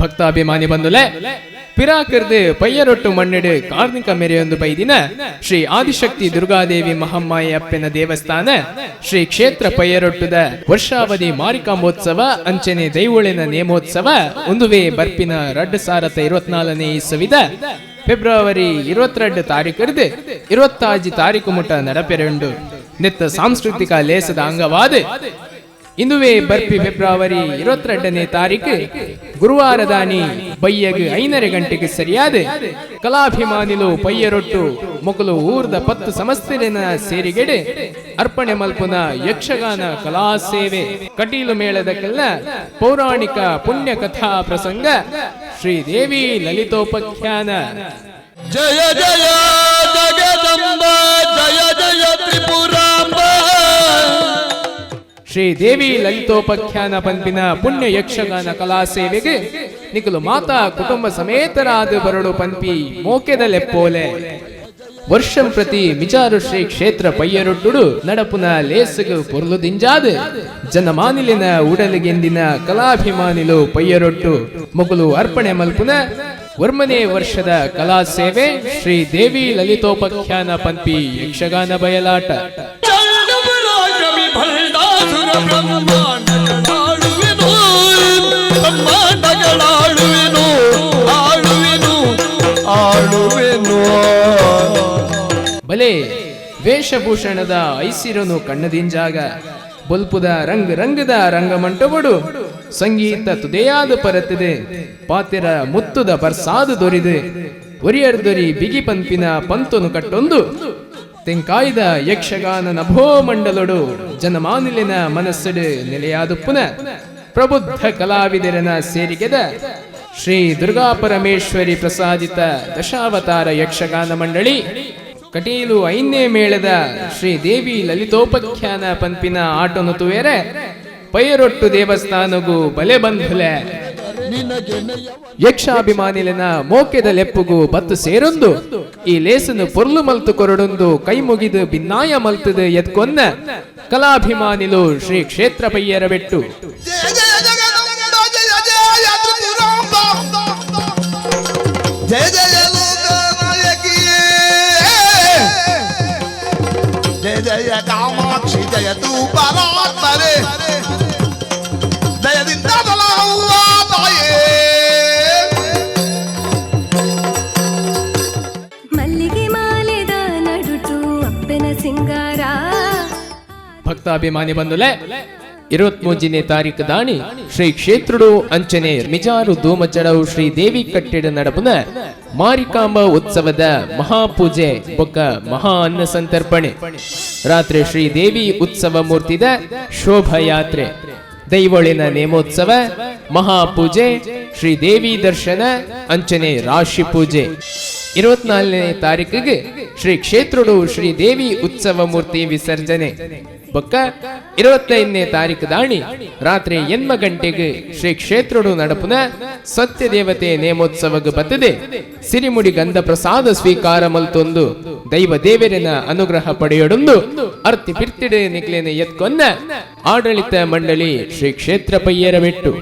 ಭಕ್ತಾಭಿಮಾನಿ ಬಂಧುಲೆ, ಪಿರಾಕರ್ದು ಪೈಯರೊಟ್ಟು ಮಣ್ಣಿಡು ಕಾರ್ಮಿಕ ಮೆರೆಯೊಂದು ಬೈದಿನ ಶ್ರೀ ಆದಿಶಕ್ತಿ ದುರ್ಗಾದೇವಿ ಮಹಮ್ಮಾಯಿ ಅಪ್ಪಿನ ದೇವಸ್ಥಾನ, ಶ್ರೀ ಕ್ಷೇತ್ರ ಪೈಯರೊಟ್ಟುದ ವರ್ಷಾವಧಿ ಮಾರಿಕಾಂಬೋತ್ಸವ, ಅಂಚನೆ ದೈವಳಿನ ನೇಮೋತ್ಸವ, ಒಂದುವೇ ಬರ್ಪಿನ ರಡ್ ಸಾರತ ಇರುವತ್ನಾಲ್ಕನೇ ಇಸವಿದ ಫೆಬ್ರವರಿ ಇರುವತ್ತೆರಡು ತಾರೀಕರ್ದು ಇರುವತ್ತಾಜಿ ತಾರೀಕು ಮುಟ ನಡಪೆರೆಂಡು. ನೆತ್ತ ಸಾಂಸ್ಕೃತಿಕ ಲೇಸದ ಅಂಗವಾದ ಇಂದುವೇ ಬರ್ಪಿ ಫೆಬ್ರವರಿ ಇರುವತ್ತೆರಡನೇ ತಾರೀಕು ಗುರುವಾರದಾನಿ ಬಯ್ಯಗೆ ಐನರೆ ಗಂಟೆಗೆ ಸರಿಯಾದ. ಕಲಾಭಿಮಾನಿಲು ಪಯ್ಯರೊಟ್ಟು ಮೊಗಲು ಊರ್ದ ಪತ್ತು ಸಮಸ್ತಿರಿನ ಸೇರಿಗೆಡೆ ಅರ್ಪಣೆ ಮಲ್ಪುನ ಯಕ್ಷಗಾನ ಕಲಾ ಸೇವೆ. ಕಟೀಲು ಮೇಳದಕ್ಕೆಲ್ಲ ಪೌರಾಣಿಕ ಪುಣ್ಯ ಕಥಾ ಪ್ರಸಂಗ, ಶ್ರೀದೇವಿ ಲಲಿತೋಪಖ್ಯಾನ. ಜಯ ಜಯ ಜಗದಂಬ, ಜಯ ಶ್ರೀ ದೇವಿ ಲಲಿತೋಪಖ್ಯಾನ ಪಂಪಿನ ಪುಣ್ಯ ಯಕ್ಷಗಾನ ಕಲಾ ಸೇವೆಗೆ ನಿಖಲು ಮಾತಾ ಕುಟುಂಬ ಸಮೇತರಾದ ಬರಡು ಪಂಪಿ ಮೋಕೆದ ಲೆಪ್ಪೋಲೆ ವರ್ಷಂ ಪ್ರತಿ ಮಿಜಾರು ಶ್ರೀ ಕ್ಷೇತ್ರ ಪಯ್ಯರೊಟ್ಟುಡು ನಡಪುನ ಲೇಸಗು ಪೊರ್ಲು ದಿಂಜಾದ. ಜನಮಾನಿಲಿನ ಉಡಲಿಗೆಂದಿನ ಕಲಾಭಿಮಾನಿಲು ಪಯ್ಯರೊಟ್ಟು ಮೊಗಲು ಅರ್ಪಣೆ ಮಲ್ಪುನ ವರ್ಮನೇ ವರ್ಷದ ಕಲಾ ಸೇವೆ ಶ್ರೀ ದೇವಿ ಲಲಿತೋಪಖ್ಯಾನ ಪಂಪಿ ಯಕ್ಷಗಾನ ಬಯಲಾಟ. ಬಲೆ ವೇಷಭೂಷಣದ ಐಸಿರನು ಕಣ್ಣದಿಂಜಾಗ, ಬೊಲ್ಪುದ ರಂಗ್ ರಂಗದ ರಂಗಮಂಟಪಡು, ಸಂಗೀತ ತುದೆಯಾದ ಪರತಿದೆ ಪಾತಿರ ಮುತ್ತುದ ಬರ್ಸಾದು ದೊರಿದೆ, ಒರಿಯರ್ ದೊರಿ ಬಿಗಿ ಪಂಪಿನ ಪಂತನು ಕಟ್ಟೊಂದು ತೆಂಕಾಯ್ದ ಯಕ್ಷಗಾನ ನಭೋ ಮಂಡಲೊಡು ಜನಮಾನಿಲಿನ ಮನಸ್ಸಡು ನೆಲೆಯಾದುಪ್ಪುನ ಪ್ರಬುದ್ಧ ಕಲಾವಿದರನ ಸೇರಿಗೆದ ಶ್ರೀ ದುರ್ಗಾ ಪರಮೇಶ್ವರಿ ಪ್ರಸಾದಿತ ದಶಾವತಾರ ಯಕ್ಷಗಾನ ಮಂಡಳಿ ಕಟೀಲು ಐನ್ನೇ ಮೇಳದ ಶ್ರೀ ದೇವಿ ಲಲಿತೋಪಖ್ಯಾನ ಪಂಪಿನ ಆಟೋನು ತುವೇರೆ ಪೈರೊಟ್ಟು ದೇವಸ್ಥಾನಗೂ ಬಲೆ ಬಂಧುಲೆ. ಯಕ್ಷಾಭಿಮಾನಿಲಿನ ಮೋಕೆದ ಲೆಪ್ಪುಗೂ ಬತ್ತು ಸೇರೊಂದು. ಈ ಲೇಸನು ಪೊರ್ಲು ಮಲ್ತು ಕೊರಡೊಂದು, ಕೈ ಮುಗಿದು ಭಿನ್ನಾಯ ಮಲ್ತದು ಎದ್ಕೊನ್ನ ಕಲಾಭಿಮಾನಿಲು ಶ್ರೀ ಕ್ಷೇತ್ರ ಪಯ್ಯರ ಬೆಟ್ಟು. ಜಯ ಜಯ ಜಗದಂಬ ಜಯ ಜಯ ತ್ರಿಪುರಾಂಬ ಜಯ ಜಯ ಲೋಕನಾಯಕಿಯೇ ಜಯ ಜಯ ಕಾಮಾಕ್ಷಿ, ಜಯ ತೂ ಪರಾತ್ಮರೆ ಸಿಂಗಾರ. ಭಕ್ತಾಭಿಮಾನಿ ಬಂದುಲೆ ಇರುವತ್ಮೂಜಿನೇ ತಾರೀಕು ದಾಣಿ ಶ್ರೀ ಕ್ಷೇತ್ರುಡು ಅಂಚನೆ ಮಿಜಾರು ಧೂಮಚಡವು ಶ್ರೀ ದೇವಿ ಕಟ್ಟಿಡ ನಡಪುನ ಮಾರಿಕಾಂಬ ಉತ್ಸವದ ಮಹಾಪೂಜೆ ಬೊಕ್ಕ ಮಹಾ ಅನ್ನ ಸಂತರ್ಪಣೆ. ರಾತ್ರಿ ಶ್ರೀ ದೇವಿ ಉತ್ಸವ ಮೂರ್ತಿದ ಶೋಭಯಾತ್ರೆ. ದೈವಳಿನ ನೇಮೋತ್ಸವ, ಮಹಾಪೂಜೆ, ಶ್ರೀ ದೇವಿ ದರ್ಶನ ಅಂಚನೆ ರಾಶಿ ಪೂಜೆ. ಇರುವತ್ನಾಲ್ಕನೇ ತಾರೀಕಿಗೆ ಶ್ರೀ ಕ್ಷೇತ್ರುಡು ಶ್ರೀ ದೇವಿ ಉತ್ಸವ ಮೂರ್ತಿ ವಿಸರ್ಜನೆ. ಬೊಕ್ಕ ಇರುವತ್ತೈದನೇ ತಾರೀಕು ದಾಣಿ ರಾತ್ರಿ ಎನ್ಮ ಗಂಟೆಗೆ ಶ್ರೀ ಕ್ಷೇತ್ರಡು ನಡಪುನ ಸತ್ಯ ದೇವತೆ ನೇಮೋತ್ಸವಕ್ಕೆ ಬತ್ತದೆ. ಸಿರಿಮುಡಿ ಗಂಧ ಪ್ರಸಾದ ಸ್ವೀಕಾರ ಮಲ್ತೊಂದು ದೈವ ದೇವರಿನ ಅನುಗ್ರಹ ಪಡೆಯೊಡೊಂದು ಅರ್ತಿ ಪಿರ್ತಿಡೆ ನಿಕ್ಲೇನೆ ಎತ್ಕೊಂದ ಆಡಳಿತ ಮಂಡಳಿ ಶ್ರೀ ಕ್ಷೇತ್ರ ಪಯ್ಯರ ಬಿಟ್ಟು